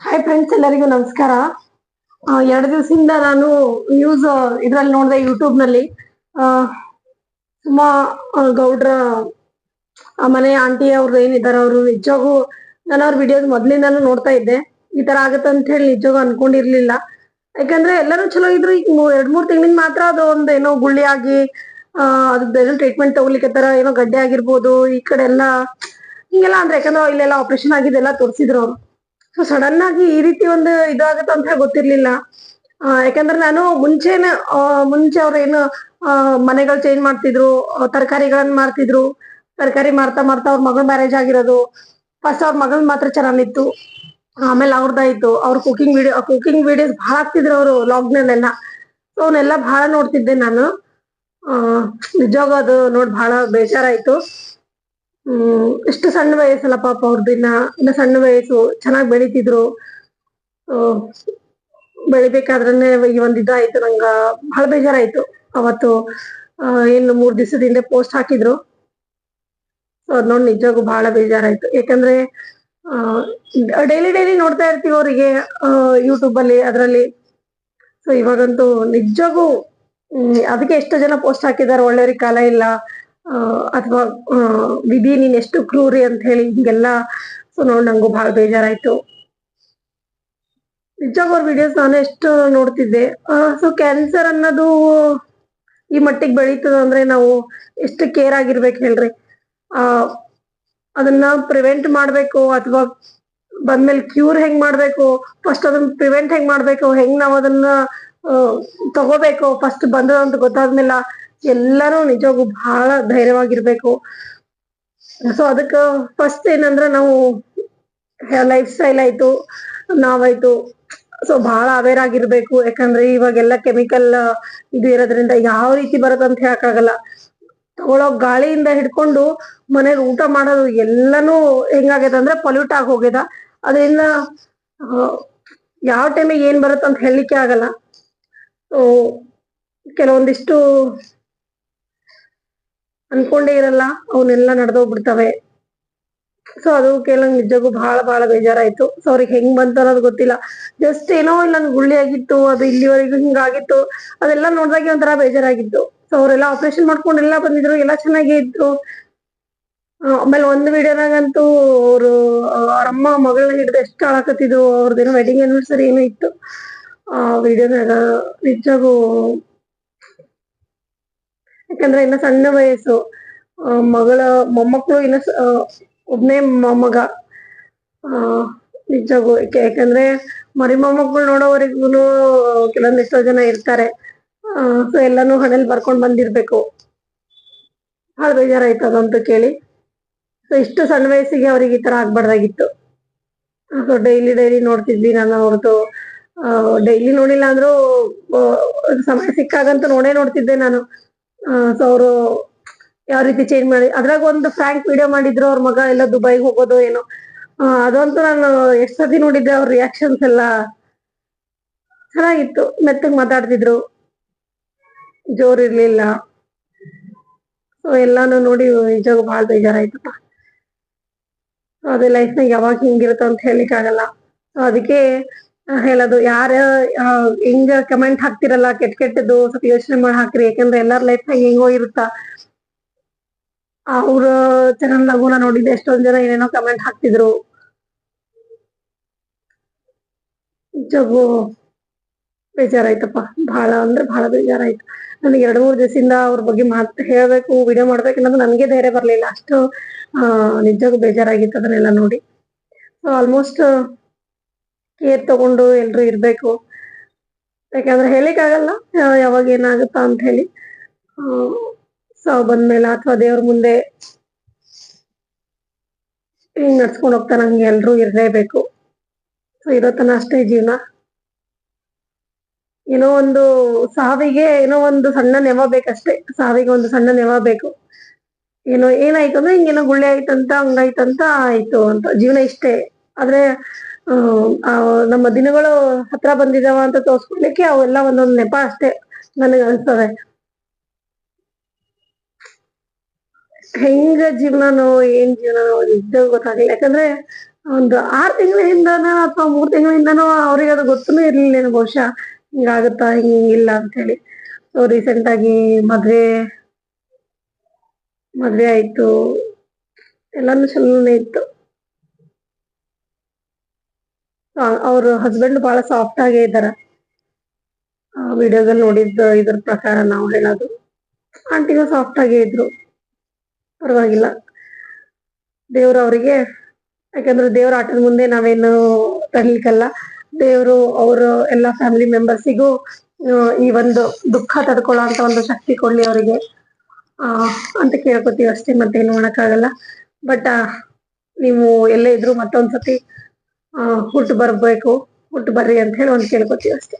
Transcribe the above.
Hi friends ಎಲ್ಲರಿಗೂ ನಮಸ್ಕಾರ. ಎರಡು ದಿವಸದಿಂದ ನಾನು ನ್ಯೂಸ್ ಇದ್ರಲ್ಲಿ ನೋಡಿದೆ ಯೂಟ್ಯೂಬ್ನಲ್ಲಿ. ಸುಮಾ ಗೌಡ್ರ ಮನೆ ಆಂಟಿ ಅವ್ರು ಏನಿದ್ದಾರೆ, ಅವರು ನಿಜವಾಗೂ ನಾನು ಅವ್ರ ವಿಡಿಯೋಸ್ ಮೊದ್ಲಿಂದಾನು ನೋಡ್ತಾ ಇದ್ದೆ. ಈ ತರ ಆಗತ್ತೆ ಅಂತ ಹೇಳಿ ನಿಜವಾಗೂ ಅನ್ಕೊಂಡಿರ್ಲಿಲ್ಲ. ಯಾಕಂದ್ರೆ ಎಲ್ಲರೂ ಚಲೋ ಇದ್ರು ಈಗ ಎರಡ್ ಮೂರ್ ತಿಂಗಳಿಂದ ಮಾತ್ರ ಅದು ಒಂದು ಏನೋ ಗುಳ್ಳಿ ಆಗಿ, ಆ, ಅದ್ರದ್ದು ಟ್ರೀಟ್ಮೆಂಟ್ ತಗೊಲಿಕ್ಕೆ ತರ ಏನೋ ಗಡ್ಡೆ ಆಗಿರ್ಬೋದು, ಈ ಕಡೆ ಎಲ್ಲ ಹಿಂಗೆಲ್ಲ ಅಂದ್ರೆ ಯಾಕಂದ್ರೆ ಇಲ್ಲೆಲ್ಲ ಆಪರೇಷನ್ ಆಗಿದೆಲ್ಲ ತೋರಿಸಿದ್ರು ಅವ್ರು. ಸೊ ಸಡನ್ ಆಗಿ ಈ ರೀತಿ ಒಂದು ಇದಾಗತ್ತ ಅಂತ ಹೇಳಿ ಗೊತ್ತಿರ್ಲಿಲ್ಲ ಯಾಕಂದ್ರೆ ನಾನು ಮುಂಚೆನೆ ಮುಂಚೆ ಅವ್ರೇನು ಮನೆಗಳು ಚೇಂಜ್ ಮಾಡ್ತಿದ್ರು ತರಕಾರಿಗಳನ್ನ ಮಾರ್ತಿದ್ರು. ತರಕಾರಿ ಮಾರ್ತಾ ಮಾರ್ತಾ ಅವ್ರ ಮಗಳ ಮ್ಯಾರೇಜ್ ಆಗಿರೋದು. ಫಸ್ಟ್ ಅವ್ರ ಮಗಳ ಮಾತ್ರ ಚೆನ್ನಾಗಿತ್ತು ಆಮೇಲೆ ಅವ್ರದ್ದಾಯ್ತು ಅವ್ರ ಕುಕಿಂಗ್ ವಿಡಿಯೋ ಕುಕಿಂಗ್ ವಿಡಿಯೋಸ್ ಬಹಳ ಹಾಕ್ತಿದ್ರು ಅವರು ಲಾಕ್ಡೌನ್ ಸೊ ಅವನ್ನೆಲ್ಲ ಬಹಳ ನೋಡ್ತಿದ್ದೆ ನಾನು. ನಿಜವಾಗೂ ಅದು ನೋಡಿ ಬಹಳ ಬೇಜಾರಾಯ್ತು. ಹ್ಮ್ ಇಷ್ಟು ಸಣ್ಣ ವಯಸ್ಸಲ್ಲ ಪಾಪ ಅವ್ರದ್ದು ಇನ್ನ ಸಣ್ಣ ವಯಸ್ಸು ಚೆನ್ನಾಗಿ ಬೆಳಿತಿದ್ರು. ಆ, ಬೆಳಿಬೇಕಾದ್ರನೆ ಈ ಒಂದ್ ಇದಾಯ್ತು ನಂಗ ಬಹಳ ಬೇಜಾರಾಯ್ತು. ಅವತ್ತು ಏನು ಮೂರ್ ದಿವಸದ ಪೋಸ್ಟ್ ಹಾಕಿದ್ರು. ಸೊ ಅದ್ ನೋಡಿ ನಿಜವಾಗೂ ಬಹಳ ಬೇಜಾರಾಯ್ತು. ಯಾಕಂದ್ರೆ ಡೈಲಿ ಡೈಲಿ ನೋಡ್ತಾ ಇರ್ತೀವಿ ಅವರಿಗೆ ಯೂಟ್ಯೂಬ್ ಅಲ್ಲಿ ಅದ್ರಲ್ಲಿ. ಸೊ ಇವಾಗಂತೂ ನಿಜವಾಗೂ ಅದಕ್ಕೆ ಎಷ್ಟೋ ಜನ ಪೋಸ್ಟ್ ಹಾಕಿದ್ದಾರೆ ಒಳ್ಳೆಯವ್ರಿಗೆ ಕಾಲ ಇಲ್ಲ. ಅಥವಾ ವಿಧಿ ನೀನ್ ಎಷ್ಟು ಕ್ರೂರಿ ಅಂತ ಹೇಳಿ ಹಿಂಗೆಲ್ಲ, ಸೊ ನೋಡಿ ನಂಗೂ ಬಹಳ ಬೇಜಾರಾಯ್ತು. ನಿಜವಾಗ ವಿಡಿಯೋಸ್ ನಾನು ಎಷ್ಟು ನೋಡ್ತಿದ್ದೆ. ಸೊ ಕ್ಯಾನ್ಸರ್ ಅನ್ನೋದು ಈ ಮಟ್ಟಿಗೆ ಬೆಳೀತದ ಅಂದ್ರೆ ನಾವು ಎಷ್ಟು ಕೇರ್ ಆಗಿರ್ಬೇಕು ಹೇಳ್ರಿ. ಆ, ಅದನ್ನ ಪ್ರಿವೆಂಟ್ ಮಾಡ್ಬೇಕು ಅಥವಾ ಬಂದ್ಮೇಲೆ ಕ್ಯೂರ್ ಹೆಂಗ್ ಮಾಡ್ಬೇಕು? ಫಸ್ಟ್ ಅದನ್ನ ಪ್ರಿವೆಂಟ್ ಹೆಂಗ್ ಮಾಡ್ಬೇಕು? ಹೆಂಗ್ ನಾವ್ ಅದನ್ನ ತಗೋಬೇಕು? ಫಸ್ಟ್ ಬಂದದ ಅಂತ ಗೊತ್ತಾದ್ಮೇಲೆ ಎಲ್ಲಾನು ನಿಜವಾಗೂ ಬಹಳ ಧೈರ್ಯವಾಗಿರ್ಬೇಕು. ಸೊ ಅದಕ್ಕ ಫಸ್ಟ್ ಏನಂದ್ರ ನಾವು ಲೈಫ್ ಸ್ಟೈಲ್ ಆಯ್ತು, ನಾವಾಯ್ತು. ಸೊ ಬಹಳ ಅವೇರ್ ಆಗಿರ್ಬೇಕು. ಯಾಕಂದ್ರೆ ಇವಾಗೆಲ್ಲ ಕೆಮಿಕಲ್ ಇದು ಇರೋದ್ರಿಂದ ಯಾವ ರೀತಿ ಬರುತ್ತೆ ಅಂತ ಹೇಳಕ್ಕಾಗಲ್ಲ. ತಗೊಳ್ಳೋ ಗಾಳಿಯಿಂದ ಹಿಡ್ಕೊಂಡು ಮನೇಲಿ ಊಟ ಮಾಡೋದು ಎಲ್ಲಾನು ಹೆಂಗಾಗ್ಯದ ಅಂದ್ರೆ ಪೊಲ್ಯೂಟ್ ಆಗಿ ಹೋಗ್ಯದ ಅದರಿಂದ ಯಾವ ಟೈಮಿಗೆ ಏನ್ ಬರುತ್ತೆ ಅಂತ ಹೇಳಲಿಕ್ಕೆ ಆಗಲ್ಲ. ಸೊ ಕೆಲವೊಂದಿಷ್ಟು ಅನ್ಕೊಂಡೇ ಇರಲ್ಲ ಅವನ್ನೆಲ್ಲ ನಡೆದೋಗ್ಬಿಡ್ತವೆ. ಸೊ ಅದು ಕೆಲವು ನಿಜಕ್ಕೂ ಬಹಳ ಬಹಳ ಬೇಜಾರಾಯ್ತು. ಸೊ ಅವ್ರಿಗೆ ಹೆಂಗ್ ಬಂತು ಅನ್ನೋದು ಗೊತ್ತಿಲ್ಲ. ಜಸ್ಟ್ ಏನೋ ಇಲ್ಲ ಗುಳ್ಳಿ ಆಗಿತ್ತು, ಅದು ಇಲ್ಲಿವರೆಗೂ ಹಿಂಗಾಗಿತ್ತು, ಅದೆಲ್ಲ ನೋಡಿದಾಗ ಒಂಥರ ಬೇಜಾರಾಗಿತ್ತು. ಸೊ ಅವರೆಲ್ಲ ಆಪರೇಷನ್ ಮಾಡ್ಕೊಂಡು ಎಲ್ಲ ಬಂದಿದ್ರು, ಎಲ್ಲ ಚೆನ್ನಾಗೇ ಇದ್ರು ಆಮೇಲೆ ಒಂದು ವಿಡಿಯೋನಾಗಂತೂ ಅವರು ಅಮ್ಮ ಮಗಳನ್ನ ಹಿಡಿದು ಎಷ್ಟು ಅಳಕತ್ತಿದ್ರು ಅವ್ರದ್ದೇನೋ ವೆಡ್ಡಿಂಗ್ ಆನಿವರ್ಸರಿ ಏನೋ ಇತ್ತು. ಆ ವಿಡಿಯೋನಾಗ ನಿಜವಾಗೂ ಯಾಕಂದ್ರೆ ಇನ್ನ ಸಣ್ಣ ವಯಸ್ಸು ಮಗಳ ಮೊಮ್ಮಕ್ಕಳು ಇನ್ನ ಒಬ್ನೇ ಮೊಮ್ಮಗ. ಯಾಕೆ- ಯಾಕಂದ್ರೆ ಮರಿ ಮೊಮ್ಮಕ್ಕಳು ನೋಡೋವರೆಗೂ ಕೆಲವೊಂದಿಷ್ಟೋ ಜನ ಇರ್ತಾರೆ. ಸೊ ಎಲ್ಲಾನು ಹಣೆಲ್ ಬರ್ಕೊಂಡ್ ಬಂದಿರ್ಬೇಕು. ಬಹಳ ಬೇಜಾರಾಯ್ತು ಅದಂತೂ ಕೇಳಿ. ಸೊ ಇಷ್ಟು ಸಣ್ಣ ವಯಸ್ಸಿಗೆ ಅವ್ರಿಗೆ ಈ ತರ ಆಗ್ಬಾರ್ದಾಗಿತ್ತು. ಸೊ ಡೈಲಿ ಡೈಲಿ ನೋಡ್ತಿದ್ವಿ ನಾನು ಅವ್ರದ್ದು ಡೈಲಿ ನೋಡಿಲ್ಲ ಅಂದ್ರೂ ಸಮಯ ಸಿಕ್ಕಾಗಂತೂ ನೋಡೇ ನೋಡ್ತಿದ್ದೆ ನಾನು. ಸೊ ಅವರು ಯಾವ ರೀತಿ ಚೇಂಜ್ ಮಾಡಿ, ಅದ್ರಾಗ ಒಂದು ಫ್ರಾಂಕ್ ವಿಡಿಯೋ ಮಾಡಿದ್ರು ಅವ್ರ ಮಗ ಎಲ್ಲ ದುಬೈಗೆ ಹೋಗೋದು ಏನೋ. ಅದಂತೂ ನಾನು ಎಷ್ಟು ಸತಿ ನೋಡಿದ್ದೆ ಅವ್ರ ರಿಯಾಕ್ಷನ್ಸ್ ಎಲ್ಲ. ಚೆನ್ನಾಗಿತ್ತು, ಮೆತ್ತಗ್ ಮಾತಾಡ್ತಿದ್ರು. ಜೋರ್ ಇರ್ಲಿಲ್ಲ. ಸೊ ಎಲ್ಲಾನು ನೋಡಿ ನಿಜವಾಗ ಬಹಳ ಬೇಜಾರಾಯ್ತಪ್ಪ. ಅದೇ ಲೈಫ್ನಾಗ ಯಾವಾಗ ಹಿಂಗಿರುತ್ತ ಅಂತ ಹೇಳಿಕ್ ಆಗಲ್ಲ ಸೊ ಅದಕ್ಕೆ ಹೇಳೋದು, ಯಾರ ಹಿಂಗ ಕಮೆಂಟ್ ಹಾಕ್ತಿರಲ್ಲ, ಕೆಟ್ಟ ಕೆಟ್ಟದ್ದು ಸ್ವಲ್ಪ ಯೋಚನೆ ಮಾಡಿ ಹಾಕ್ರಿ, ಯಾಕಂದ್ರೆ ಎಲ್ಲಾರ ಲೈಫ್ ಹೆಂಗೋ ಇರುತ್ತ. ಅವ್ರ ಚಾನಲ್ ನಾ ನೋಡಿದ್ದೆ, ಎಷ್ಟೊಂದ್ ಜನ ಏನೇನೋ ಕಮೆಂಟ್ ಹಾಕ್ತಿದ್ರು. ಜಗು ಬೇಜಾರಾಯ್ತಪ್ಪ ಬಹಳ ಅಂದ್ರೆ ಬಹಳ ಬೇಜಾರಾಯ್ತು. ನನಗೆ ಎರಡು ಮೂರು ದಿವಸದಿಂದ ಅವ್ರ ಬಗ್ಗೆ ಮಾತ್ ಹೇಳ್ಬೇಕು ವಿಡಿಯೋ ಮಾಡ್ಬೇಕು ಅನ್ನೋದು ನನಗೆ ಧೈರ್ಯ ಬರ್ಲಿಲ್ಲ. ಅಷ್ಟು ನಿಜವಾಗೂ ಬೇಜಾರಾಗಿತ್ತು ಅದನ್ನೆಲ್ಲ ನೋಡಿ. ಆಲ್ಮೋಸ್ಟ್ ಕೇರ್ ತಗೊಂಡು ಎಲ್ರು ಇರ್ಬೇಕು. ಯಾಕಂದ್ರೆ ಹೇಳಿಕ್ ಆಗಲ್ಲ ಯಾವಾಗ ಏನಾಗುತ್ತಾ ಅಂತ ಹೇಳಿ. ಸಾವು ಬಂದ್ಮೇಲೆ ಅಥವಾ ದೇವ್ರ ಮುಂದೆ ಹಿಂಗ್ ನಡ್ಸ್ಕೊಂಡ್ ಹೋಗ್ತಾರ ಹಂಗೆ ಎಲ್ರು ಇರಲೇಬೇಕು. ಸೊ ಇರೋತನ ಅಷ್ಟೇ ಜೀವನ. ಏನೋ ಒಂದು ಸಾವಿಗೆ ಏನೋ ಒಂದು ಸಣ್ಣ ನೆವ ಬೇಕಷ್ಟೇ. ಸಾವಿಗೆ ಒಂದು ಸಣ್ಣ ನೆವ ಬೇಕು. ಏನೋ ಏನಾಯ್ತು ಅಂದ್ರೆ ಹಿಂಗೇನೋ ಗುಳ್ಳೆ ಆಯ್ತಂತ, ಹಂಗಾಯ್ತಂತ ಆಯ್ತು ಅಂತ. ಜೀವನ ಇಷ್ಟೇ. ಆದ್ರೆ ನಮ್ಮ ದಿನಗಳು ಹತ್ರ ಬಂದಿದಾವ ಅಂತ ತೋರ್ಸ್ಕೊಡ್ಲಿಕ್ಕೆ ಅವೆಲ್ಲ ಒಂದೊಂದು ನೆಪ ಅಷ್ಟೇ ನನಗೆ ಅನ್ಸ್ತದೆ. ಹೆಂಗ ಜೀವನನೋ, ಏನ್ ಜೀವನನೋ ಇದ್ದಾಗ ಗೊತ್ತಾಗಿಲ್ಲ ಯಾಕಂದ್ರೆ ಒಂದು ಆರ್ ತಿಂಗಳ ಹಿಂದನೋ ಅಥವಾ ಮೂರ್ ತಿಂಗಳ ಹಿಂದನೋ ಅವ್ರಿಗೆ ಅದು ಗೊತ್ತೂ ಇರ್ಲಿಲ್ಲ ಬಹುಶಃ. ಹಿಂಗಾಗುತ್ತಾ ಹಿಂಗಿಲ್ಲ ಅಂತ ಹೇಳಿ ಸೊ ರೀಸೆಂಟ್ ಆಗಿ ಮದ್ವೆ ಮದ್ವೆ ಆಯ್ತು. ಎಲ್ಲಾನು ಚಲೋನೆ ಇತ್ತು. ಅವ್ರ ಹಸ್ಬೆಂಡ್ ಬಹಳ ಸಾಫ್ಟ್ ಆಗೇ ಇದ್ದಾರ. ವಿಡಿಯೋದಲ್ಲಿ ನೋಡಿದ್ದ ಇದ್ರ ಪ್ರಕಾರ ನಾವು ಹೇಳೋದು. ಆಂಟಿಗೂ ಸಾಫ್ಟ್ ಆಗೇ ಇದ್ರು. ಪರವಾಗಿಲ್ಲ. ದೇವ್ರ ಅವರಿಗೆ, ಯಾಕಂದ್ರೆ ದೇವ್ರ ಆಟದ ಮುಂದೆ ನಾವೇನು ತರ್ಲಿಕ್ಕಲ್ಲ. ದೇವ್ರು ಅವ್ರ ಎಲ್ಲ ಫ್ಯಾಮಿಲಿ ಮೆಂಬರ್ಸಿಗೂ ಈ ಒಂದು ದುಃಖ ತಡ್ಕೊಳ್ಳೋ ಒಂದು ಶಕ್ತಿ ಕೊಡ್ಲಿ ಅವರಿಗೆ. ಆ, ಅಂತ ಕೇಳ್ಕೊತೀವಿ ಅಷ್ಟೇ, ಮತ್ತೇನು ಮಾಡಕ್ಕಾಗಲ್ಲ. ಬಟ್ ನೀವು ಎಲ್ಲೇ ಇದ್ರು ಮತ್ತೊಂದ್ಸತಿ ಹುಟ್ಟು ಬರ್ಬೇಕು ಹುಟ್ಟು ಬರ್ರಿ ಅಂತ ಹೇಳಿ ಒಂದು ಕೇಳ್ಕೊತೀವಿ ಅಷ್ಟೇ.